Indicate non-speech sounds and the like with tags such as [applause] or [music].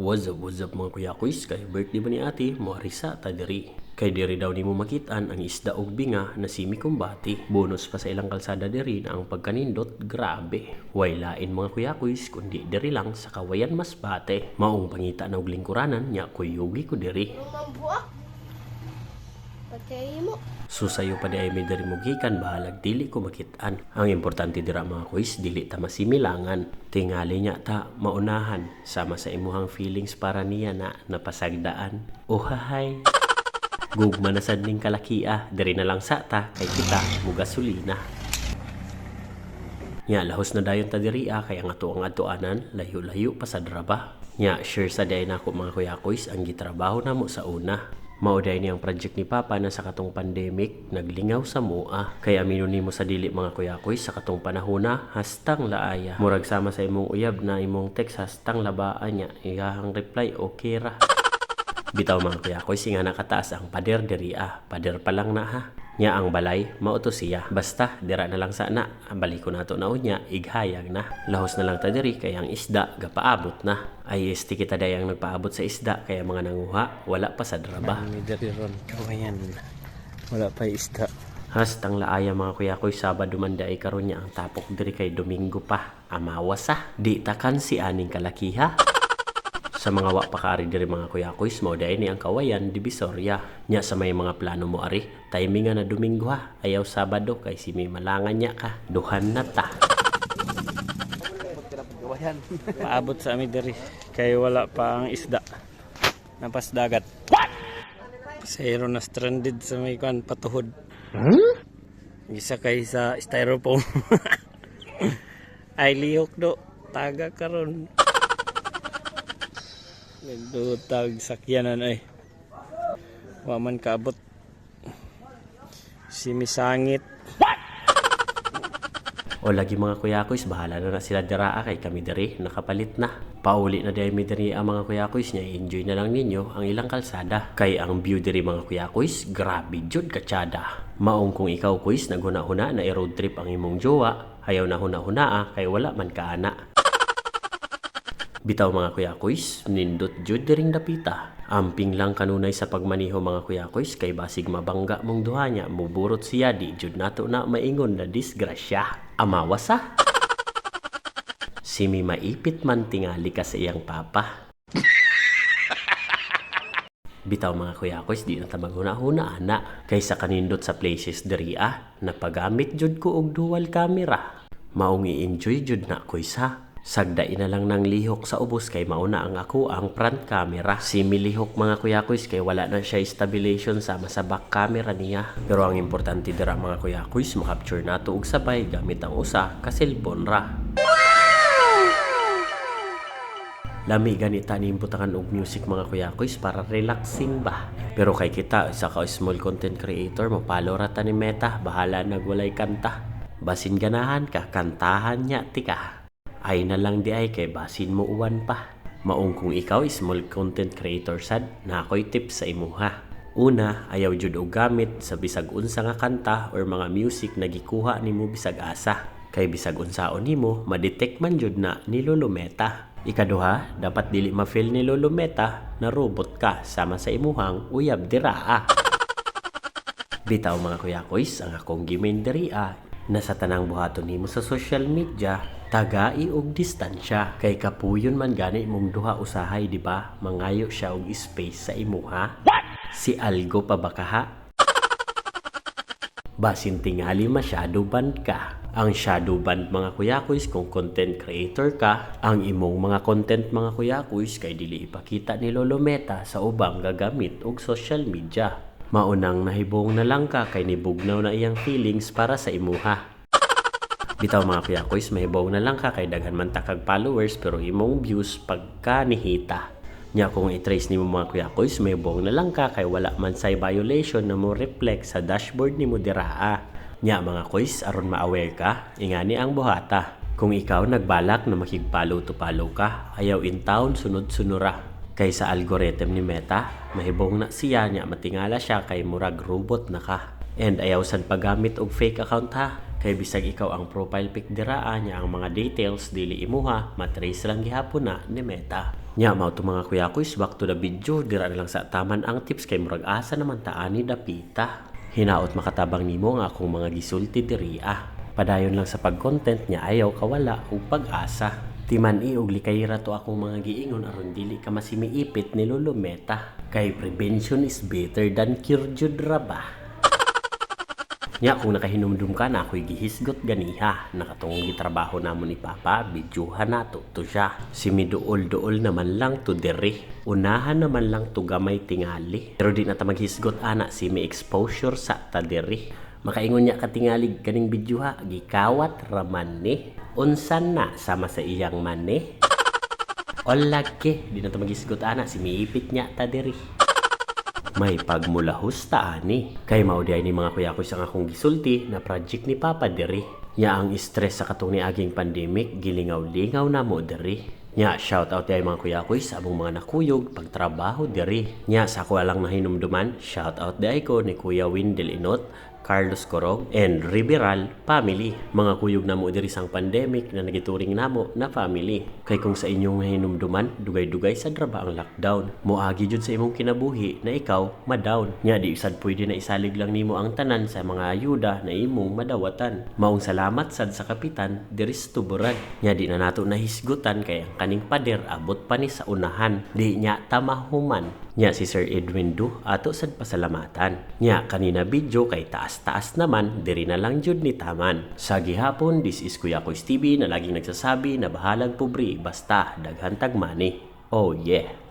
What's up, what's up mga kuya kuys? Kay birthday ba ni ate, Marisa ta diri. Kay diri daw nimo makitaan ang isda og binga na simi kumbati. Bonus pa sa ilang kalsada diri na ang pagkanindot, grabe. Way lain mga kuya kuys, kundi diri lang sa kawayan mas bate. Maong pangita na og lingkuranan, nya kuyugi ko diri. Mambuak. Patay mo. Susayo pa di ay may dari mo gikan bahalag dili ko makitaan. Ang importante dira mga kuis dili ta masimilangan. Tingali niya ta maunahan sama sa imuhang feelings para niya na napasagdaan. Uhahay. Gugma na sad ning kalakia, diri na lang sa ta kay kita mo gasolina. Nya lahos na dayon ta diri ah, kay ang ato ang atuanan layo-layo pa sa draba. Nya sure sa day nako mga kuya kuys ang gitrabaho namo sa una. Mauday niyang project ni Papa na sa katong pandemic naglingaw sa mua. Kay amino nimo sa dili mga kuya kuys sa katong panahona hastang laaya. Murag sama sa imong uyab na imong text hastang labaan niya. Iyahang reply okay ra. Bitaw mga kuya ko, singa nakataas ang pader diri ah. Pader pa lang na ha. Nya ang balay, mauto siya. Basta, dira na lang sana. Baliko na to na unya, ighayag na. Lahos na lang ta diri, kaya ang isda, gapaabot na. Ay, esti kita dayang nagpaabot sa isda, kaya mga nanguha, wala pa sa draba. Ron. Kawayan. Wala pa isda. Hastang laaya mga kuya ko'y Sabado man ay karon niya ang tapok diri kay Domingo pa. Amawas ah. Di takan si aning kalakiha. Sa mga wa pa kaari diri mga kuya ko'y mo dahil ni ang kawayan divisoria. Nya sa may mga plano mo ari. Timingan na Domingo ha. Ayaw Sabado kay si may malangan niya ka. Duhan na ta. Paabot sa amin dari. Kaya wala pa ang isda. Napas dagat. Pasayro na stranded sa may kan patuhod. Isa kay sa styrofoam. [laughs] Ay lihok do. Taga karon. Nagdutag sakyanan ay. Waman kaabot. Simisangit. O lagi mga kuya ko'y bahala na na sila diraa kay kami diri nakapalit na. Pauli na dahil mi diri ang mga kuya ko'y niya enjoy na lang ninyo ang ilang kalsada. Kay ang view diri mga kuya ko'y grabe jud katsada. Maong kung ikaw ko'y naghuna-huna na i-road trip ang imong jowa, ayaw na huna-huna ah, kay wala man kaana. Bitaw mga kuya kuys, nindot jud diring dapita. Amping lang kanunay sa pagmaniho mga kuya kuys kay basig mabangga mong duha niya muburot siya di jud nato na maingon na disgrasya. Amawas ah. Simi maipit man tingali ka sa iyang papa. Bitaw mga kuya kuys, di na ta maghuna-huna ana. Kaysa kanindot sa places diri ah, napagamit jud ko og dual camera. Maong i-enjoy jud na kuys ha. Sagdain na lang ng lihok sa ubos kay mauna ang ako ang front camera. Si milihok mga kuya kuys kay wala na siya stabilization sama sa back camera niya. Pero ang importante dira mga kuya kuys makapture nato og sabay gamit ang usa ka cellphone ra. Lami ganita ni imbutangan og music mga kuya kuys para relaxing ba. Pero kay kita isa ka small content creator mapalo ra ta ni Meta bahala nagwalay kanta. Basin ganahan ka kantahan niya tika. Ay na lang di ay kay basin mo uwan pa. Maong kung ikaw small content creator sad na ako'y tips sa imuha. Una, ayaw jud og gamit sa bisag unsa nga kanta or mga music na gikuha nimo bisag asa. Kay bisag unsaon nimo, ma-detect man jud na ni Lolometa. Ikaduha, dapat dili ma-feel ni Lolometa na robot ka sama sa imuhang uyab diraa. Bitaw mga kuya koys, ang akong gimenderia na sa tanang buhaton nimo sa social media, tagai og distansya kay kapuyon man gani mong duha usahay di ba? Mangayo siya og space sa imuha. Si Algo pa ba kaha? Basin tingali masyado band ka. Ang shadow band mga kuyakuys kung content creator ka, ang imong mga content mga kuyakuys kay dili ipakita ni Lolo Meta sa ubang gagamit og social media. Maunang nahibong na lang ka kay nibugnaw na iyang feelings para sa imuha. Bitaw mga kuyakuys, mahibong na lang ka kay daghan man takag followers pero imong views pagka nihita. Nya kung i-trace nimo mga kuyakuys, mahibong na lang ka kay wala man say violation na mo reflect sa dashboard nimo diraa. Nya mga kuys, aron ma-aware ka, ingani ang buhata. Kung ikaw nagbalak na makigpalo to palo ka, ayaw in town sunod-sunura. Kay sa algorithm ni Meta, mahibong na siya niya matingala siya kay murag robot na ka. And ayaw sad paggamit og fake account ha. Kay bisag ikaw ang profile pic diraa niya ang mga details dili imuha, matrace lang gihapon na ni Meta. Nya mao to mga kuya ko is back to the video dira na lang sa taman ang tips kay murag asa naman taani dapita. Hinaot makatabang nimo nga akong mga gisulti diri ah. Padayon lang sa pag-content niya ayaw kawala ug pag-asa. Timan i og likayra to akong mga giingon aron dili ka masimiipit ni Lulumeta. Kay prevention is better than cure jud ra ba. Nya kung nakahinumdum ka na ako'y gihisgot ganiha. Nakatungong gitrabaho namon ni Papa, bidyuhan na to, to siya. Si miduol-duol naman lang to diri. Unahan naman lang to gamay tingali. Pero di na ta maghisgot ana si may exposure sa ta diri. Makaingon niya katingalig kaning bidyuha, gikawat raman ni. Unsan na sama sa iyang mani. Olagke, di na ta maghisgot ana si miipit niya ta diri may pagmulahos ta ani. Kay mao di ay ni mga kuya ko isang akong gisulti na project ni Papa diri. Nya ang stress sa katong niaging pandemic gilingaw-lingaw na mo diri. Nya shout out ay mga kuya ko sa abong mga nakuyog pagtrabaho diri. Nya sa ako lang nahinumduman, shout out di ay ko ni Kuya Windel Inot, Carlos Corog, and Riberal family. Mga kuyog na mo diri sang pandemic na nagituring namo na family. Kay kung sa inyong hinumduman, dugay-dugay sa draba ang lockdown. Moagi jud sa imong kinabuhi na ikaw ma-down. Nya di sad pwede na isalig lang nimo ang tanan sa mga ayuda na imong madawatan. Maong salamat sad sa kapitan diri sa tuburan. Nya di na nato nahisgutan kay ang kaning pader abot pa ni sa unahan. Di nya tamahuman. Nya si Sir Edwin Du ato sad pasalamatan. Nya kanina video kay taas-taas naman diri na lang jud ni taman. Sa gihapon this is Kuya Kois TV na laging nagsasabi na bahalag pobre basta daghan tag money. Oh yeah.